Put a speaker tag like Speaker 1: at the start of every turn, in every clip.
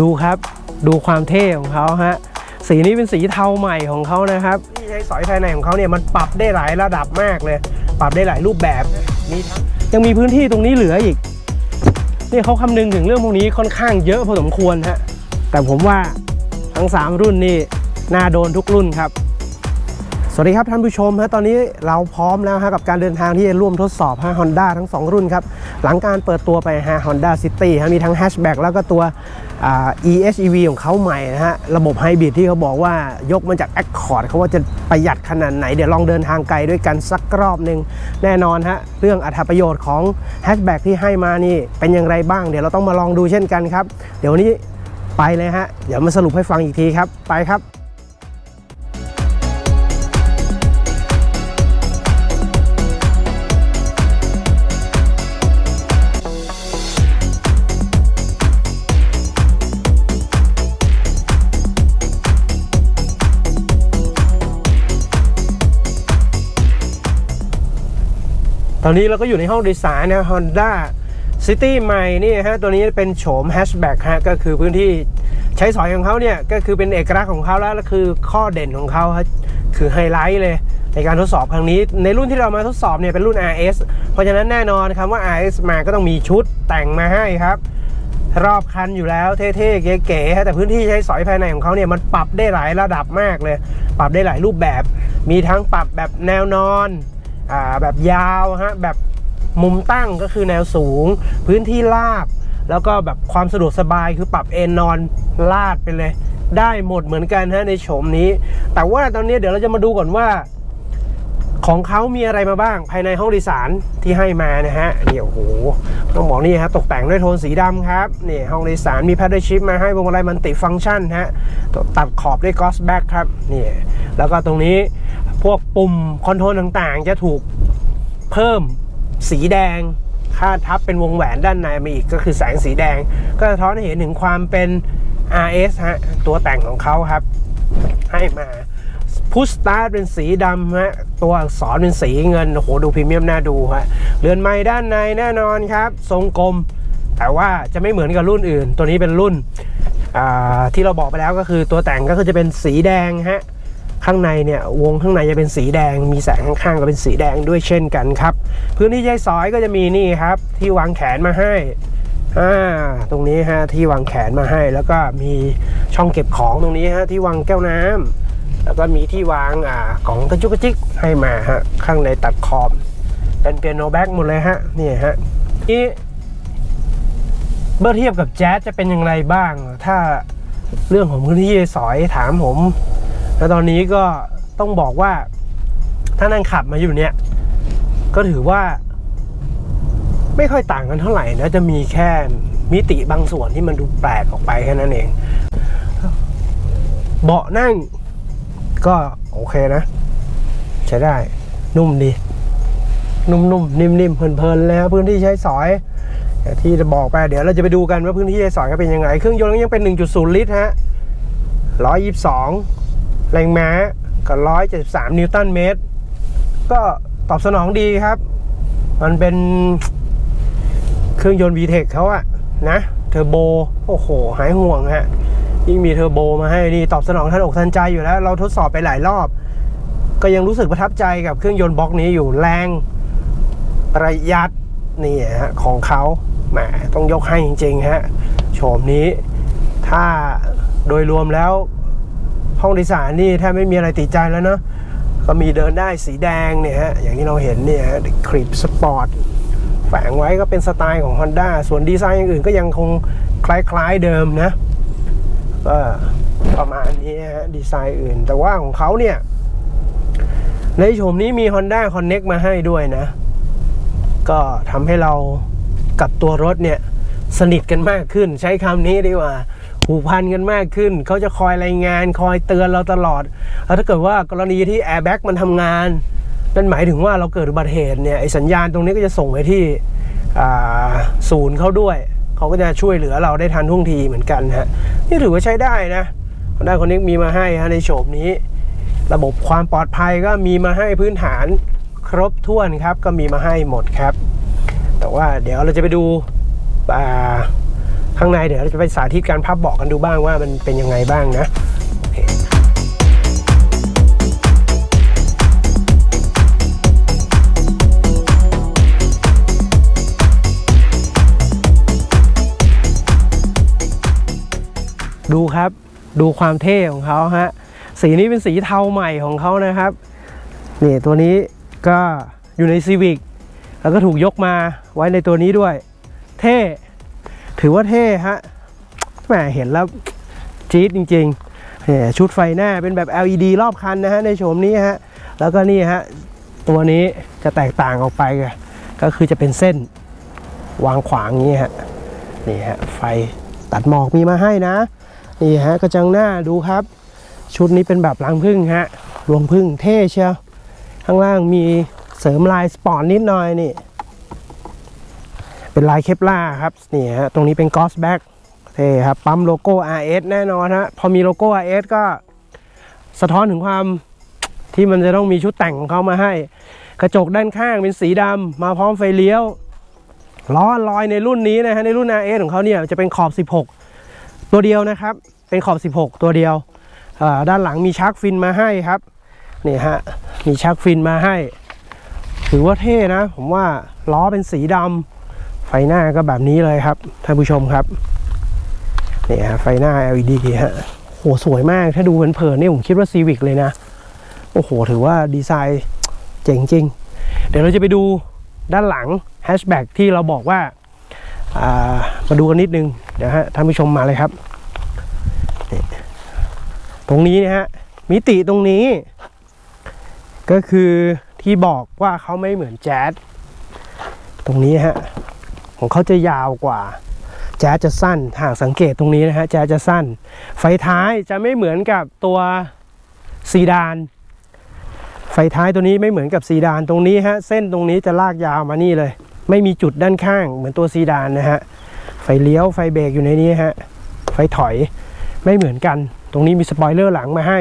Speaker 1: ดูครับดูความเท่ของเขาฮะสีนี้เป็นสีเทาใหม่ของเขานะครับที่ใช้สอยภายในของเขาเนี่ยมันปรับได้หลายระดับมากเลย ปรับได้หลายรูปแบบนี่ยังมีพื้นที่ตรงนี้เหลืออีกนี่เขาคำนึงถึงเรื่องพวกนี้ค่อนข้างเยอะพอสมควรฮะแต่ผมว่าทั้ง 3 รุ่นนี่น่าโดนทุกรุ่นครับ วัสดีครับท่านผู้ชมฮะตอนนี้เราพร้อมแล้วฮะกับการเดินทางที่จะร่วมทดสอบฮะ Honda ทั้ง 2 รุ่นครับ หลังการเปิดตัวไปฮะ Honda City ฮะมีทั้งแฮชแบ็กแล้วก็ตัวอ่า EHEV ของเขาใหม่นะฮะ ระบบไฮบริดที่เขาบอกว่ายกมาจาก Accord เขาว่าจะประหยัดขนาดไหน เดี๋ยวลองเดินทางไกลด้วยกันสักรอบหนึ่งแน่นอนฮะ เรื่องอัตประโยชน์ของแฮชแบ็กที่ให้มานี่เป็นอย่างไรบ้าง เดี๋ยวเราต้องมาลองดูเช่นกันครับ เดี๋ยววันนี้ไปเลยฮะเดี๋ยวมาสรุปให้ฟังอีกทีครับไปครับ อนนี้เราก็อยู่ในห้องโดยสารนะ Honda City ใหม่นี่ฮะ ตัวนี้เป็นโฉมแฮชแบ็กฮะ ก็คือพื้นที่ใช้สอยของเขาเนี่ย ก็คือเป็นเอกลักษณ์ของเขาแล้วแล้วคือข้อเด่นของเขาคือไฮไลท์เลยในการทดสอบครั้งนี้ ในรุ่นที่เรามาทดสอบเนี่ยเป็นรุ่น RS เพราะฉะนั้นแน่นอนคำว่า RS มาก็ต้องมีชุดแต่งมาให้ครับ รอบคันอยู่แล้วเท่ๆเก๋ๆฮะแต่พื้นที่ใช้สอยภายในของเขาเนี่ยมันปรับได้หลายระดับมากเลย ปรับได้หลายรูปแบบ มีทั้งปรับแบบแนวนอน แบบยาวฮะแบบมุมตั้งก็คือแนวสูง พื้นที่ราบ แล้วก็แบบความสะดวกสบายคือปรับเอนนอนลาดไปเลย ได้หมดเหมือนกันฮะในโฉมนี้ แต่ว่าตอนนี้เดี๋ยวเราจะมาดูก่อนว่า ของเขามีอะไรมาบ้างภายในห้องโดยสารที่ให้มานะฮะนี่โอ้โหต้องบอกนี่ครับตกแต่งด้วยโทนสีดำครับนี่ห้องโดยสารมีแพดเดิลชิพมาให้วงมาลัยมันติฟังก์ชันฮะตัดขอบด้วยกอสแบ็กครับนี่แล้วก็ตรงนี้ พวกปุ่มคอนโทรลต่างๆ จะถูกเพิ่มสีแดงคาดทับเป็นวงแหวนด้านในมาอีกก็คือแสงสีแดง ก็สะท้อนให้เห็นถึงความเป็น RS ฮะ ตัวแต่งของเขาครับ ให้มาพุชสตาร์ทเป็นสีดำฮะ ตัวอักษรเป็นสีเงิน โอ้โห ดูพรีเมียมน่าดูฮะเรือนไม้ด้านในแน่นอนครับ ทรงกลม แต่ว่าจะไม่เหมือนกับรุ่นอื่น ตัวนี้เป็นรุ่นที่เราบอกไปแล้วก็คือตัวแต่งก็คือจะเป็นสีแดงฮะ ข้างในเนี่ยวงข้างในจะเป็นสีแดง มีแสงข้างๆก็เป็นสีแดงด้วยเช่นกันครับ พื้นที่ใช้สอยก็จะมีนี่ครับ ที่วางแขนมาให้อ่าตรงนี้ฮะที่วางแขนมาให้ แล้วก็มีช่องเก็บของตรงนี้ฮะที่วางแก้วน้ำแล้วก็มีที่วางอ่ากล่องกระจุกกระจิกให้มาฮะข้างในตัดขอบเป็นเปียโนแบ็กหมดเลยฮะนี่ฮะนี่เมื่อเทียบกับแจ๊สจะเป็นอย่างไรบ้าง ถ้าเรื่องของพื้นที่สอยถามผม แล้วตอนนี้ก็ต้องบอกว่าถ้านั่งขับมาอยู่เนี่ย ก็ถือว่า ไม่ค่อยต่างกันเท่าไหร่นะจะมีแค่มิติบางส่วนที่มันดูแปลกออกไปแค่นั้นเอง เบาะนั่งก็โอเคนะ ใช้ได้นุ่มดี นุ่มๆนิ่มๆเพลินๆแล้วพื้นที่ใช้สอยที่จะบอกไปเดี๋ยวเราจะไปดูกันว่าพื้นที่ใช้สอยเป็นยังไง เครื่องยนต์ก็ยังเป็น 1.0 ลิตรฮะ122 แรงม้ากับ173 นิวตันเมตร ก็ตอบสนองดีครับ มันเป็นเครื่องยนต์ VTEC เขาอะนะเทอร์โบ โอ้โห หายห่วงฮะ ยิ่งมีเทอร์โบมาให้นี่ตอบสนองทันอกทันใจอยู่แล้ว เราทดสอบไปหลายรอบ ก็ยังรู้สึกประทับใจกับเครื่องยนต์บล็อกนี้อยู่แรงประหยัดนี่ฮะของเขาแหมต้องยกให้จริงๆฮะโฉมนี้ ถ้าโดยรวมแล้ว ห้องโดยสารนี่แทบไม่มีอะไรติดใจแล้วเนาะก็มีเดินได้สีแดงเนี่ยฮะอย่างที่เราเห็นเนี่ยคลิปสปอร์ตแฝงไว้ก็เป็นสไตล์ของ Honda ส่วนดีไซน์อย่างอื่นก็ยังคงคล้ายๆเดิมนะก็ประมาณนี้ฮะดีไซน์อื่น แต่ว่าของเขาเนี่ย ในโฉมนี้มี Honda Connect มาให้ด้วยนะ ก็ทำให้เรากับตัวรถเนี่ย สนิทกันมากขึ้นใช้คำนี้ดีกว่า ผูกพันกันมากขึ้น เขาจะคอยรายงานคอยเตือนเราตลอดแล้วถ้าเกิดว่ากรณีที่แอร์แบ็กมันทำงานนั่นหมายถึงว่าเราเกิดอุบัติเหตุเนี่ยไอสัญญาณตรงนี้ก็จะส่งไปที่ศูนย์เขาด้วย เขาก็จะช่วยเหลือเราได้ทันท่วงทีเหมือนกันฮะนี่ถือว่าใช้ได้นะได้คนนี้มีมาให้ฮะในโฉมนี้ ระบบความปลอดภัยก็มีมาให้พื้นฐานครบถ้วนครับก็มีมาให้หมดครับ แต่ว่าเดี๋ยวเราจะไปดูอ่า ข้างในเดี๋ยวเราจะไปสาธิตการพับเบาะกันดูบ้างว่ามันเป็นยังไงบ้างนะดูครับดูความเท่ของเขาฮะสีนี้เป็นสีเทาใหม่ของเขานะครับนี่ตัวนี้ก็อยู่ในซีวิกแล้วก็ถูกยกมาไว้ในตัวนี้ด้วย เท่ ถือว่าเท่ฮะแหมเห็นแล้วจี๊ดจริงๆเนี่ยชุดไฟหน้าเป็นแบบ LED รอบคันนะฮะในโฉมนี้ฮะแล้วก็นี่ฮะตัวนี้จะแตกต่างออกไปก็คือจะเป็นเส้นวางขวางอย่างนี้ฮะนี่ฮะไฟตัดหมอกมีมาให้นะนี่ฮะกระจังหน้าดูครับ ชุดนี้เป็นแบบรังพึ่งฮะรวงพึ่งเท่เชียวข้างล่างมีเสริมลายสปอร์ตนิดหน่อยนี่ เป็นลายเคปล่าครับนี่ฮะตรงนี้เป็นกอสแบ็กเท่ครับปั๊มโลโก้ RS แน่นอนฮะพอมีโลโก้ RS ก็สะท้อนถึงความที่มันจะต้องมีชุดแต่งของเขามาให้ กระจกด้านข้างเป็นสีดำมาพร้อมไฟเลี้ยวล้อลอยในรุ่นนี้นะฮะในรุ่น RS ของเขาเนี่ยจะเป็นขอบ 16 ตัวเดียวนะครับ เป็นขอบ 16 ตัวเดียว ด้านหลังมีชักฟินมาให้ครับนี่ฮะมีชักฟินมาให้ ถือว่าเท่นะ ผมว่าล้อเป็นสีดำ ไฟหน้าก็แบบนี้เลยครับท่านผู้ชมครับนี่ฮะไฟหน้า LED ฮะโหสวยมากถ้าดูเผินๆนี่ผมคิดว่า Civic เลยนะ โอ้โห ถือว่าดีไซน์เจ๋งจริง เดี๋ยวเราจะไปดูด้านหลังแฮชแบ็กที่เราบอกว่าามาดูกันนิดนึง เดี๋ยวฮะท่านผู้ชมมาเลยครับ ตรงนี้นะฮะ มิติตรงนี้ ก็คือที่บอกว่าเขาไม่เหมือนแจ๊สตรงนี้ฮะ ของเขาจะยาวกว่าแจ๊จะสั้นหากสังเกตตรงนี้นะฮะแจ๊จะสั้น ไฟท้ายจะไม่เหมือนกับตัวซีดาน ไฟท้ายตัวนี้ไม่เหมือนกับซีดานตรงนี้ฮะเส้นตรงนี้จะลากยาวมานี่เลย ไม่มีจุดด้านข้างเหมือนตัวซีดานนะฮะไฟเลี้ยวไฟเบรกอยู่ในนี้ฮะไฟถอยไม่เหมือนกัน ตรงนี้มีสปอยเลอร์หลังมาให้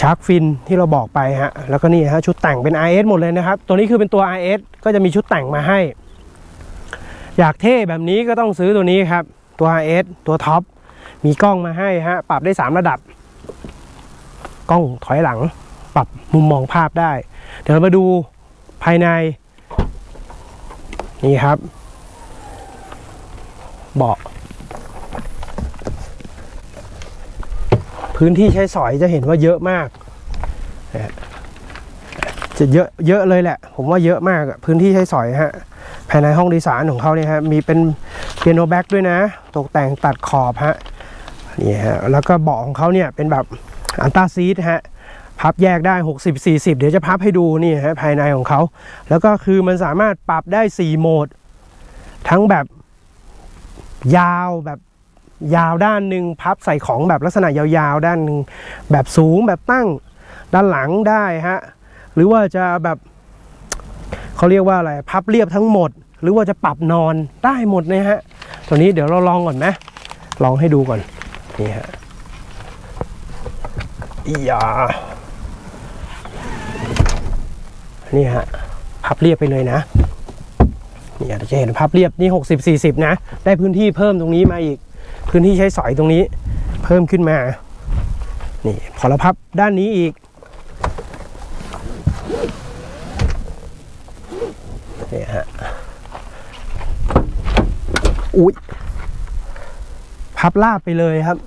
Speaker 1: ชาร์กฟินที่เราบอกไปฮะแล้วก็นี่ฮะชุดแต่งเป็น RS หมดเลยนะครับ ตัวนี้คือเป็นตัว RS ก็จะมีชุดแต่งมาให้ อยากเท่แบบนี้ก็ต้องซื้อตัวนี้ครับ ตัว RS ตัวท็อป มีกล้องมาให้ฮะ ปรับได้ 3 ระดับ กล้องถอยหลัง ปรับมุมมองภาพได้ เดี๋ยวเรามาดูภายใน นี่ครับ เบาะ พื้นที่ใช้สอยจะเห็นว่าเยอะมากจะเยอะเยอะเลยแหละ ผมว่าเยอะมากพื้นที่ใช้สอยฮะ ภายในห้องดยสารของเขาเนี่ยฮะมีเป็นเปียโนแบ็กด้วยนะ ตกแต่งตัดขอบฮะนี่ฮะแล้วก็เบาะของเขาเนี่ยเป็นแบบอันตาซีทฮะพับแยกได้ 60 40 เดี๋ยวจะพับให้ดูนี่ฮะภายในของเขา แล้วก็คือมันสามารถปรับได้ 4 โหมด ทั้งแบบยาวแบบยาวด้านหนึ่งพับใส่ของแบบลักษณะยาวๆ ด้านหนึ่งแบบสูงแบบตั้งด้านหลังได้ฮะหรือว่าจะแบบเขาเรียกว่าอะไรพับเรียบทั้งหมด หรือว่าจะปรับนอนได้หมดนะฮะตัวนี้เดี๋ยวเราลองก่อนไหมลองให้ดูก่อนนี่ฮะอียานี่ฮะพับเรียบไปเลยนะนี่อาจจะเห็นพับเรียบนี่ 60 40 นะ ได้พื้นที่เพิ่มตรงนี้มาอีก พื้นที่ใช้สอยตรงนี้ เพิ่มขึ้นมา นี่พอเราพับด้านนี้อีกนี่ฮะ อุ๊ยพับลาบไปเลยครับ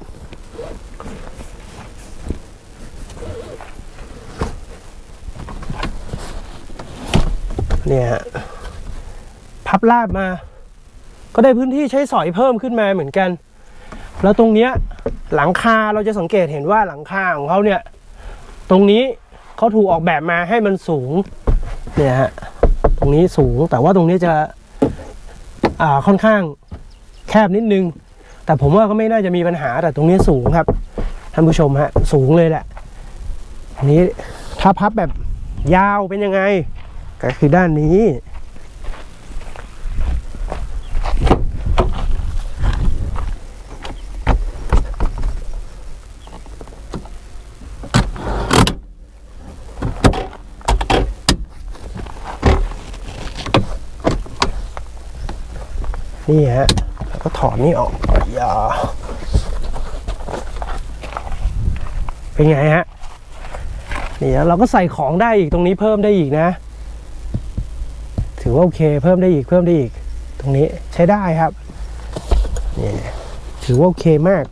Speaker 1: เนี่ยพับลาบมา ก็ได้พื้นที่ใช้สอยเพิ่มขึ้นมาเหมือนกัน แล้วตรงเนี้ยหลังคาเราจะสังเกตเห็นว่าหลังคาของเขาเนี่ย ตรงนี้เขาถูกออกแบบมาให้มันสูง เนี่ยฮะ ตรงนี้สูงแต่ว่าตรงนี้จะ อ่าค่อนข้าง บนิดนึง แต่ผมว่าก็ไม่น่าจะมีปัญหาแต่ตรงนี้สูงครับท่านผู้ชมฮะสูงเลยแหละอันนี้ถ้าพับแบบยาวเป็นยังไง ก็คือด้านนี้นี่ฮะ ก็ถอนนี่ออกอย่าเป็นไงฮะนี่เราก็ใส่ของได้อีกตรงนี้เพิ่มได้อีกนะ ถือว่าโอเค เพิ่มได้อีกเพิ่มได้อีก ตรงนี้ใช้ได้ครับนี่ถือว่าโอเคมาก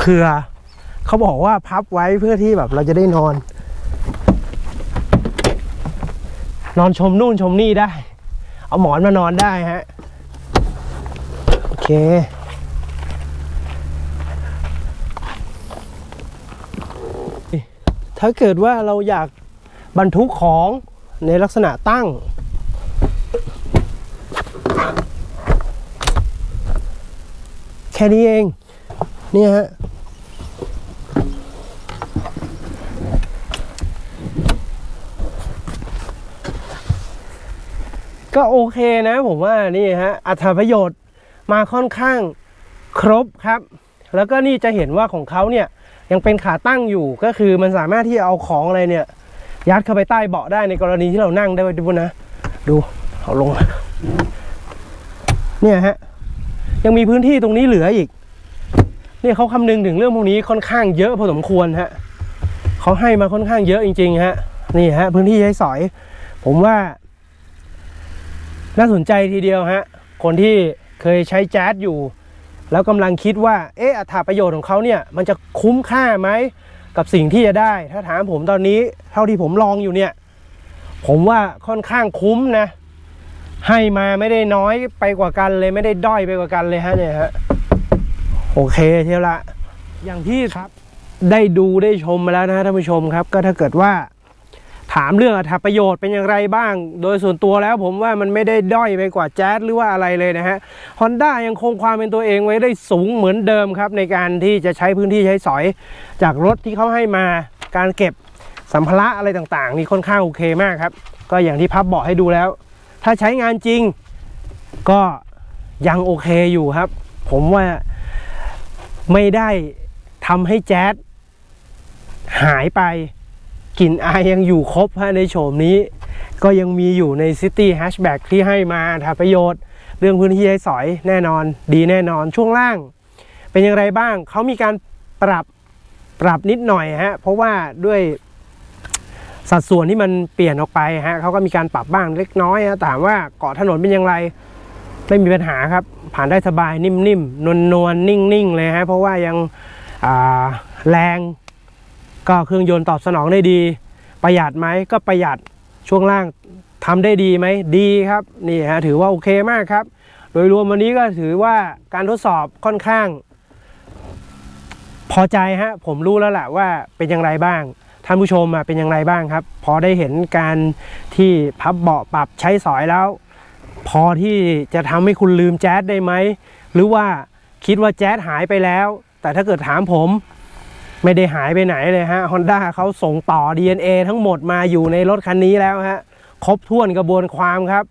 Speaker 1: เครือเขาบอกว่าพับไว้เพื่อที่แบบเราจะได้นอน นอนชมนู่นชมนี่ได้ เอาหมอนมานอนได้ฮะ โอเคถ้าเกิดว่าเราอยากบรรทุกของในลักษณะตั้ง แค่นี้เอง เนี่ยฮะ ก็โอเคนะผมว่านี่ฮะอัตประโยชน์มาค่อนข้างครบครับ แล้วก็นี่จะเห็นว่าของเขาเนี่ยยังเป็นขาตั้งอยู่ก็คือมันสามารถที่จะเอาของอะไรเนี่ย ยัดเข้าไปใต้เบาะได้ในกรณีที่เรานั่งได้ดูนะ ดูเอาลง เนี่ยฮะยังมีพื้นที่ตรงนี้เหลืออีกเนี่ยเขาคำนึงถึงเรื่องพวกนี้ค่อนข้างเยอะพอสมควรฮะเขาให้มาค่อนข้างเยอะจริงๆฮะนี่ฮะพื้นที่ใช้สอย ผมว่า น่าสนใจทีเดียวฮะ คนที่เคยใช้แจ๊สอยู่ แล้วกำลังคิดว่า เอ๊ะอัตราประโยชน์ของเขาเนี่ย มันจะคุ้มค่าไหมกับสิ่งที่จะได้ ถ้าถามผมตอนนี้เท่าที่ผมลองอยู่เนี่ย ผมว่าค่อนข้างคุ้มนะ ให้มาไม่ได้น้อยไปกว่ากันเลยไม่ได้ด้อยไปกว่ากันเลยฮะเนี่ยฮะโอเคเทียวละอย่างที่ครับ ได้ดูได้ชมมาแล้วนะท่านผู้ชมครับ ก็ถ้าเกิดว่า ถามเรื่องอัตราประโยชน์เป็นอย่างไรบ้าง โดยส่วนตัวแล้วผมว่ามันไม่ได้ด้อยไปกว่าแจ๊สหรือว่าอะไรเลยนะฮะ Honda ยังคงความเป็นตัวเองไว้ได้สูงเหมือนเดิมครับ ในการที่จะใช้พื้นที่ใช้สอย จากรถที่เขาให้มาการเก็บสัมภาระอะไรต่างๆ นี่ค่อนข้างโอเคมากครับ ก็อย่างที่พับบอกให้ดูแล้ว ถ้าใช้งานจริงก็ยังโอเคอยู่ครับ ผมว่าไม่ได้ทำให้แจ๊สหายไป กลิ่นอายยังอยู่ครบฮะในโฉมนี้ ก็ยังมีอยู่ใน City Hatchback ที่ให้มาทาประโยชน์ เรื่องพื้นที่ให้สอยแน่นอน ดีแน่นอนช่วงล่าง เป็นอย่างไรบ้างเขามีการปรับปรับนิดหน่อยฮะเพราะว่าด้วยสัดส่วนที่มันเปลี่ยนออกไปฮะเขาก็มีการปรับบ้างเล็กน้อยฮะถามว่าเกาะถนนเป็นอย่างไร ไม่มีปัญหาครับ ผ่านได้สบายนิ่มๆนวลๆนิ่งๆเลยฮะเพราะว่ายังแรง ก็เครื่องยนต์ตอบสนองได้ดี ประหยัดไหมก็ประหยัดช่วงล่างทำได้ดีไหมดีครับนี่ฮะถือว่าโอเคมากครับ โดยรวมวันนี้ก็ถือว่าการทดสอบค่อนข้าง พอใจฮะผมรู้แล้วแหละว่าเป็นอย่างไรบ้างท่านผู้ชมเป็นอย่างไรบ้างครับ พอได้เห็นการที่พับเบาะปรับใช้สอยแล้ว พอที่จะทำให้คุณลืมแจ๊สได้ไหมหรือว่าคิดว่าแจ๊สหายไปแล้ว แต่ถ้าเกิดถามผม ไม่ได้หายไปไหนเลยฮะ Honda เขาส่งต่อ DNA ทั้งหมดมาอยู่ในรถคันนี้แล้วฮะ ครบถ้วนกระบวนความครับ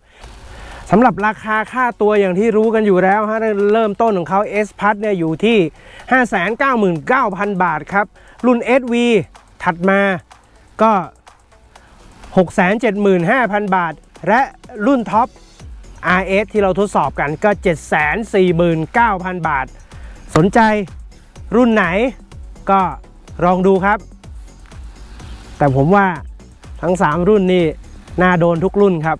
Speaker 1: สำหรับราคาค่าตัวอย่างที่รู้กันอยู่แล้วฮะเริ่มต้นของเขา S p a s เนี่ยอยู่ที่ 599,000 บาทครับ รุ่น SV ถัดมาก็ 675,000 บาท และรุ่นท็อป RS ที่เราทดสอบกันก็ 749,000 บาท สนใจรุ่นไหน ก็ลองดูครับ แต่ผมว่าทั้ง 3 รุ่นนี่น่าโดนทุกรุ่นครับ